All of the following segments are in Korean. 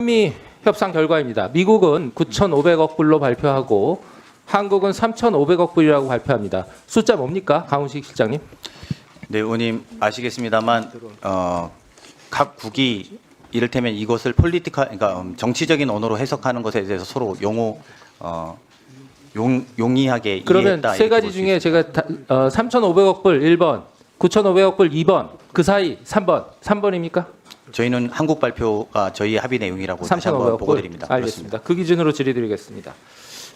한미 협상 결과입니다. 미국은 9,500억 불로 발표하고 한국은 3,500억 불이라고 발표합니다. 숫자 뭡니까? 강훈식 실장님. 네, 의원님 아시겠습니다만 어, 각 국이 이를테면 이것을 폴리티카 그러니까 음, 정치적인 언어로 해석하는 것에 대해서 서로 용어 어, 용, 용이하게 그러면 이해했다. 세 이렇게 가지 볼수 중에 있습니다. 제가 다, 어, 3,500억 불 1번, 9,500억 불 2번, 그 사이 3번, 3번입니까? 저희는 한국 발표가 저희 합의 내용이라고 다시 한번 3,500억 보고 불. 드립니다. 알겠습니다. 그 기준으로 질의드리겠습니다.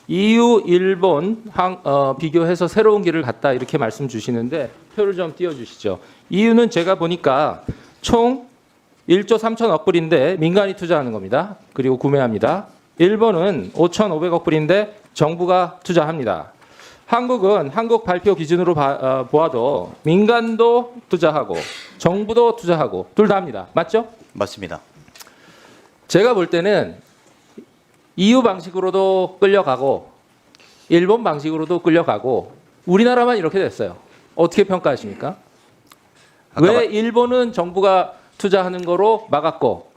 EU, 일본 한- 어, 비교해서 새로운 길을 갔다 이렇게 말씀 주시는데 표를 좀 띄워주시죠. EU는 제가 보니까 총 1조 3천억 불인데 민간이 투자하는 겁니다. 그리고 구매합니다. 일본은 5,500억 불인데 정부가 투자합니다. 한국은 한국 발표 기준으로 봐- 어, 보아도 민간도 투자하고 정부도 투자하고 둘 다 합니다. 맞죠? 맞습니다. 제가 볼 때는 EU 방식으로도 끌려가고 일본 방식으로도 끌려가고 우리나라만 이렇게 됐어요. 어떻게 평가하십니까? 왜 마- 일본은 정부가 투자하는 거로 막았고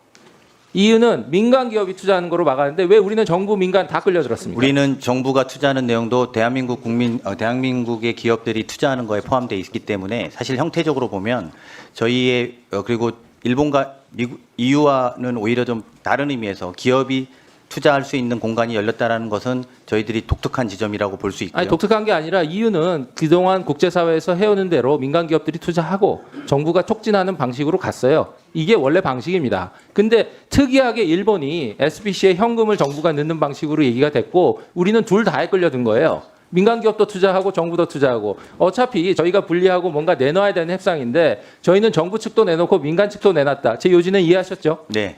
EU는 민간 기업이 투자하는 거로 막았는데 왜 우리는 정부 민간 다 끌려들었습니까? 우리는 정부가 투자하는 내용도 대한민국 국민 어, 대한민국의 기업들이 투자하는 거에 포함되어 있기 때문에 사실 형태적으로 보면 저희의 어, 그리고 일본과 미국 EU와는 오히려 좀 다른 의미에서 기업이 투자할 수 있는 공간이 열렸다라는 것은 저희들이 독특한 지점이라고 볼 수 있고요. 아니 독특한 게 아니라 EU는 그동안 국제사회에서 해오는 대로 민간 기업들이 투자하고 정부가 촉진하는 방식으로 갔어요. 이게 원래 방식입니다. 근데 특이하게 일본이 SBC에 현금을 정부가 넣는 방식으로 얘기가 됐고 우리는 둘 다에 끌려든 거예요. 민간 기업도 투자하고 정부도 투자하고 어차피 저희가 분리하고 뭔가 내놔야 되는 협상인데 저희는 정부 측도 내놓고 민간 측도 내놨다. 제 요지는 이해하셨죠? 네.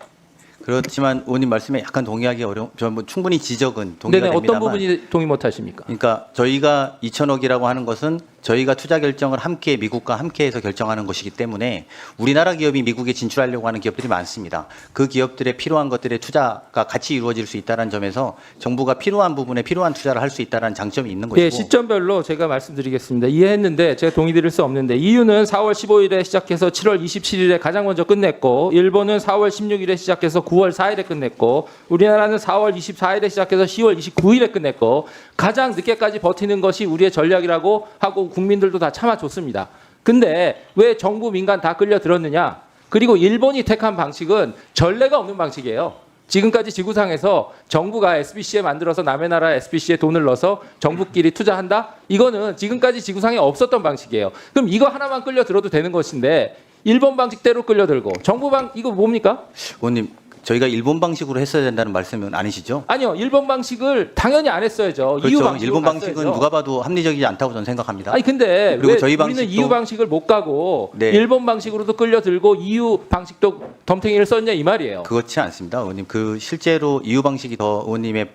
그렇지만 의원님 말씀에 약간 동의하기 어려운 저뭐 충분히 지적은 동의가 네네 됩니다만 어떤 부분이 동의 못 하십니까? 그러니까 저희가 2천억이라고 하는 것은 저희가 투자 결정을 함께 미국과 함께해서 결정하는 것이기 때문에 우리나라 기업이 미국에 진출하려고 하는 기업들이 많습니다. 그 기업들의 필요한 것들의 투자가 같이 이루어질 수 있다는 점에서 정부가 필요한 부분에 필요한 투자를 할 수 있다는 장점이 있는 것이고 예, 시점별로 제가 말씀드리겠습니다. 이해했는데 제가 동의드릴 수 없는데 EU는 4월 15일에 시작해서 7월 27일에 가장 먼저 끝냈고 일본은 4월 16일에 시작해서 9월 4일에 끝냈고 우리나라는 4월 24일에 시작해서 10월 29일에 끝냈고 가장 늦게까지 버티는 것이 우리의 전략이라고 하고 국민들도 다 참아줬습니다. 근데 왜 정부 민간 다 끌려 들었느냐? 그리고 일본이 택한 방식은 전례가 없는 방식이에요. 지금까지 지구상에서 정부가 SBC에 만들어서 남의 나라 SBC에 돈을 넣어서 정부끼리 투자한다? 이거는 지금까지 지구상에 없었던 방식이에요. 그럼 이거 하나만 끌려 들어도 되는 것인데 일본 방식대로 끌려들고 정부 방 이거 뭡니까? 의원님 저희가 일본 방식으로 했어야 된다는 말씀은 아니시죠? 아니요. 일본 방식을 당연히 안 했어야죠. EU 그렇죠. 방식으로 일본 방식은. 누가 봐도 합리적이지 않다고 저는 생각합니다. 아니 근데 그리고 왜 저희 우리는 방식도- EU 방식을 못 가고 네. 일본 방식으로도 끌려들고 EU 방식도 덤탱이를 썼냐 이 말이에요. 그렇지 않습니다, 의원님. 그 실제로 EU 방식이 더 의원님의 어,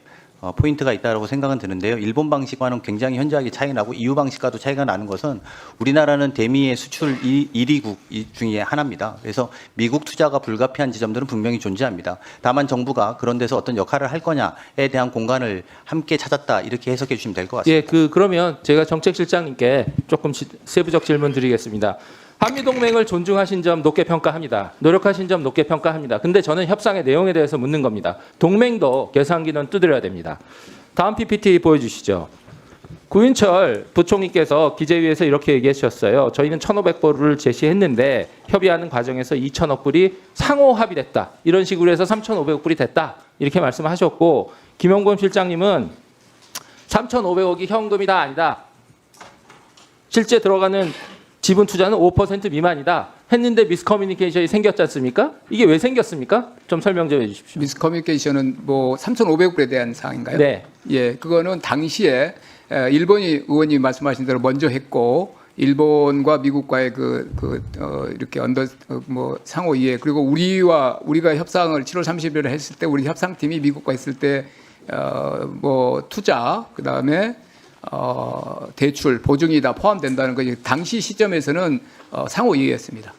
포인트가 있다고 생각은 드는데요. 일본 방식과는 굉장히 현저하게 차이 나고 EU 방식과도 차이가 나는 것은 우리나라는 대미의 수출 1위국 중에 하나입니다. 그래서 미국 투자가 불가피한 지점들은 분명히 존재합니다. 다만 정부가 그런 데서 어떤 역할을 할 거냐에 대한 공간을 함께 찾았다 이렇게 해석해 주시면 될 것 같습니다. 예, 그 그러면 제가 정책실장님께 조금 지- 세부적 질문 드리겠습니다. 한미 동맹을 존중하신 점 높게 평가합니다. 노력하신 점 높게 평가합니다. 근데 저는 협상의 내용에 대해서 묻는 겁니다. 동맹도 계산기는 두드려야 됩니다. 다음 PPT 보여주시죠. 구윤철 부총리께서 기재위에서 이렇게 얘기하셨어요. 저희는 1,500불을 제시했는데 협의하는 과정에서 2천억 불이 상호 합의됐다. 이런 식으로 해서 3,500억 불이 됐다. 이렇게 말씀하셨고 김영범 실장님은 3,500억이 현금이다 아니다. 실제 들어가는 지분 투자는 5% 미만이다. 했는데 미스커뮤니케이션이 생겼지 않습니까? 이게 왜 생겼습니까? 좀 설명 좀 해주십시오. 미스커뮤니케이션은 뭐 3,500불에 대한 사항인가요? 네. 예, 그거는 당시에 에, 일본이 의원님 말씀하신 대로 먼저 했고 일본과 미국과의 그, 그 어, 이렇게 언더 어, 뭐 상호 이해 그리고 우리와 우리가 협상을 7월 30일에 했을 때 우리 협상팀이 미국과 했을 때 어 뭐 투자 그 다음에 어 대출 보증이 다 포함된다는 거 당시 시점에서는 어, 상호 이해했습니다.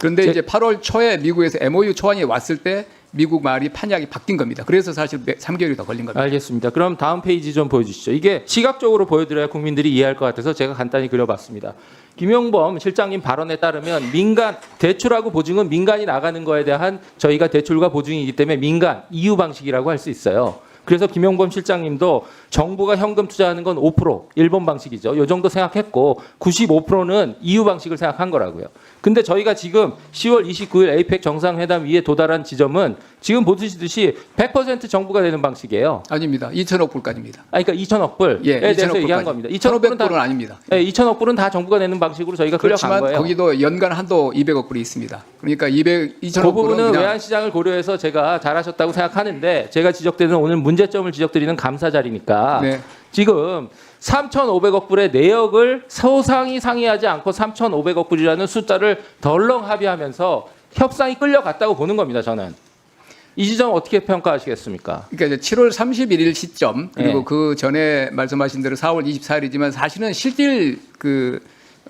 그런데 제- 이제 8월 초에 미국에서 MOU 초안이 왔을 때 미국 말이 판약이 바뀐 겁니다. 그래서 사실 3개월이 더 걸린 겁니다. 알겠습니다. 그럼 다음 페이지 좀 보여주시죠. 이게 시각적으로 보여드려야 국민들이 이해할 것 같아서 제가 간단히 그려봤습니다. 김용범 실장님 발언에 따르면 민간 대출하고 보증은 민간이 나가는 거에 대한 저희가 대출과 보증이기 때문에 민간 이유 방식이라고 할 수 있어요. 그래서 김용범 실장님도 정부가 현금 투자하는 건 5% 일본 방식이죠. 요 정도 생각했고 95%는 EU 방식을 생각한 거라고요. 근데 저희가 지금 10월 29일 에이펙 정상회담 위에 도달한 지점은 지금 보시듯이 100% 정부가 되는 방식이에요. 아닙니다. 2천억 불까지입니다. 아, 그러니까 2천억 불에 예, 대해서 2천억 얘기한 불까지. 겁니다. 2천억 불은 1,500 다 불은 아닙니다. 예, 2천억 불은 다 정부가 내는 방식으로 저희가 끌려간 그렇지만 거예요. 거기도 연간 한도 200억 불이 있습니다. 그러니까 200, 2천억 그 불은 부분은 그냥 외환 시장을 고려해서 제가 잘하셨다고 생각하는데 제가 지적되는 오늘 문제점을 지적드리는 감사 자리니까 네. 지금 3,500억 불의 내역을 소상히 상의하지 않고 3,500억 불이라는 숫자를 덜렁 합의하면서 협상이 끌려갔다고 보는 겁니다. 저는 이 지점 어떻게 평가하시겠습니까? 그러니까 이제 7월 31일 시점 그리고 예. 그 전에 말씀하신 대로 4월 24일이지만 사실은 실질 그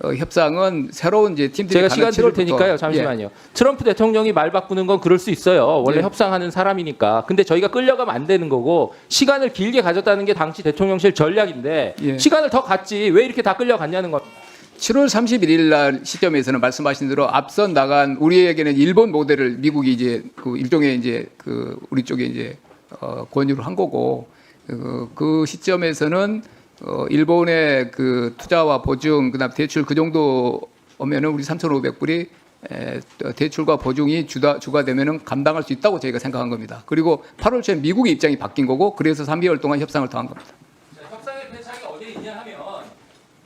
어, 협상은 새로운 이제 팀들이 제가 시간 드릴 7월부터 테니까요. 예. 잠시만요. 트럼프 대통령이 말 바꾸는 건 그럴 수 있어요. 원래 예. 협상하는 사람이니까. 근데 저희가 끌려가면 안 되는 거고 시간을 길게 가졌다는 게 당시 대통령실 전략인데 예. 시간을 더 갔지 왜 이렇게 다 끌려갔냐는 겁니다. 7월 31일 날 시점에서는 말씀하신 대로 앞선 나간 우리에게는 일본 모델을 미국이 이제 그 일종의 이제 그 우리 쪽에 이제 어 권유를 한 거고 그, 그 시점에서는 어 일본의 그 투자와 보증 그다음 대출 그 정도 오면은 우리 3,500불이 에, 대출과 보증이 주다 주가 되면은 감당할 수 있다고 저희가 생각한 겁니다. 그리고 8월 초에 미국의 입장이 바뀐 거고 그래서 3개월 동안 협상을 더한 겁니다. 자, 협상의 배착이 어디에 있냐 하면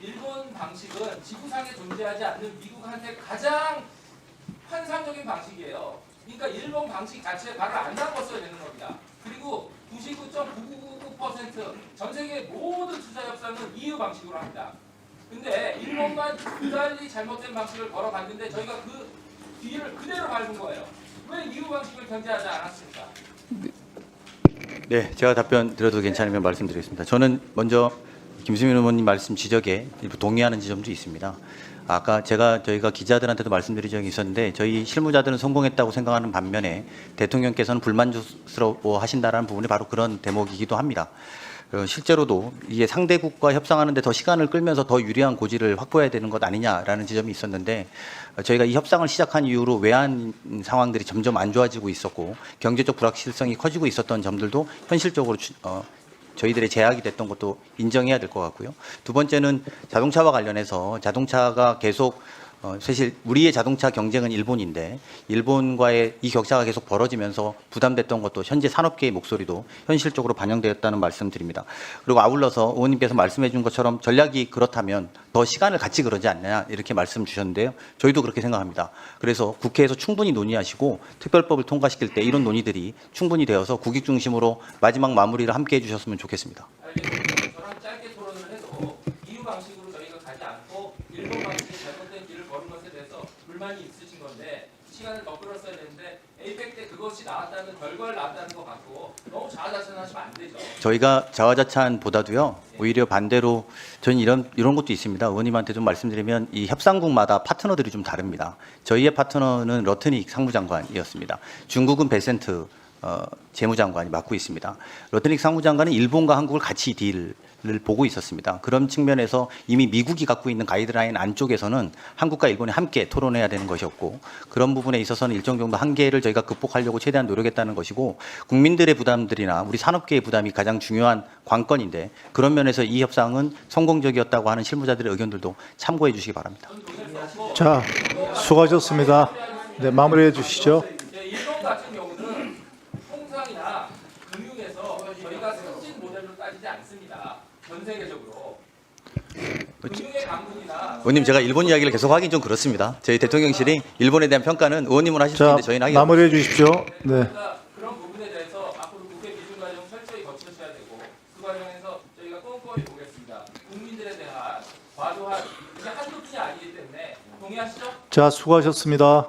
일본 방식은 존재하지 않는 미국한테 가장 환상적인 방식이에요. 그러니까 일본 방식 자체에 발을 안 담궜어야 되는 겁니다. 그리고 99.9999%전 세계 모든 투자 협상은 EU 방식으로 합니다. 근데 일본만 그달리 잘못된 방식을 걸어갔는데 저희가 그 뒤를 그대로 밟은 거예요. 왜 EU 방식을 견제하지 않았습니까? 네, 제가 답변 드려도 괜찮으면 말씀드리겠습니다. 저는 먼저 김수민 의원님 말씀 지적에 동의하는 지점도 있습니다. 아까 제가 저희가 기자들한테도 말씀드린 적이 있었는데 저희 실무자들은 성공했다고 생각하는 반면에 대통령께서는 불만족스러워 하신다라는 부분이 바로 그런 대목이기도 합니다. 어, 실제로도 이게 상대국과 협상하는데 더 시간을 끌면서 더 유리한 고지를 확보해야 되는 것 아니냐라는 지점이 있었는데 어, 저희가 이 협상을 시작한 이후로 외환 상황들이 점점 안 좋아지고 있었고 경제적 불확실성이 커지고 있었던 점들도 현실적으로 추- 어, 저희들의 제약이 됐던 것도 인정해야 될 것 같고요. 두 번째는 자동차와 관련해서 자동차가 계속 어, 사실 우리의 자동차 경쟁은 일본인데 일본과의 이 격차가 계속 벌어지면서 부담됐던 것도 현재 산업계의 목소리도 현실적으로 반영되었다는 말씀드립니다. 그리고 아울러서 의원님께서 말씀해 준 것처럼 전략이 그렇다면 더 시간을 같이 그러지 않냐 이렇게 말씀 주셨는데요. 저희도 그렇게 생각합니다. 그래서 국회에서 충분히 논의하시고 특별법을 통과시킬 때 이런 논의들이 충분히 되어서 국익 중심으로 마지막 마무리를 함께 해주셨으면 좋겠습니다. 알겠습니다. 저랑 짧게 토론을 해도 EU 방식으로 저희가 가지 않고 일본 방식의 걸은 것에 대해서 불만이 있으신 건데 시간을 더 끌었어야 되는데 에이펙 때 그것이 나왔다는 결과를 나왔다는 것 같고 너무 자아자찬하시면 안 되죠. 저희가 자화자찬보다도요 오히려 반대로 저는 이런 이런 것도 있습니다. 의원님한테 좀 말씀드리면 이 협상국마다 파트너들이 좀 다릅니다. 저희의 파트너는 러트닉 상무장관이었습니다. 중국은 베센트 어, 재무장관이 맡고 있습니다. 러트닉 상무장관은 일본과 한국을 같이 딜 을 보고 있었습니다. 그런 측면에서 이미 미국이 갖고 있는 가이드라인 안쪽에서는 한국과 일본이 함께 토론해야 되는 것이었고 그런 부분에 있어서는 일정 정도 한계를 저희가 극복하려고 최대한 노력했다는 것이고 국민들의 부담들이나 우리 산업계의 부담이 가장 중요한 관건인데 그런 면에서 이 협상은 성공적이었다고 하는 실무자들의 의견들도 참고해 주시기 바랍니다. 자, 수고하셨습니다. 네, 마무리해 주시죠. 네, 일본 같은 경우는 통상이나 금융에서 저희가 선진 모델로 따지지 않습니다. 전 세계적으로 강국이나 의원님 제가 일본 이야기를 계속 하긴 좀 그렇습니다. 저희 대통령실이 일본에 대한 평가는 의원님은 하실 수 자, 있는데 저희는 하기 마무리해 주십시오. 네. 그러니까 그런 부분에 대해서 앞으로 국회 기준 과정 철저히 거치셔야 되고 그 과정에서 저희가 꼼꼼히 보겠습니다. 국민들에 대한 과도한 이게 한두 푼이 아니기 때문에 동의하시죠? 자, 수고하셨습니다.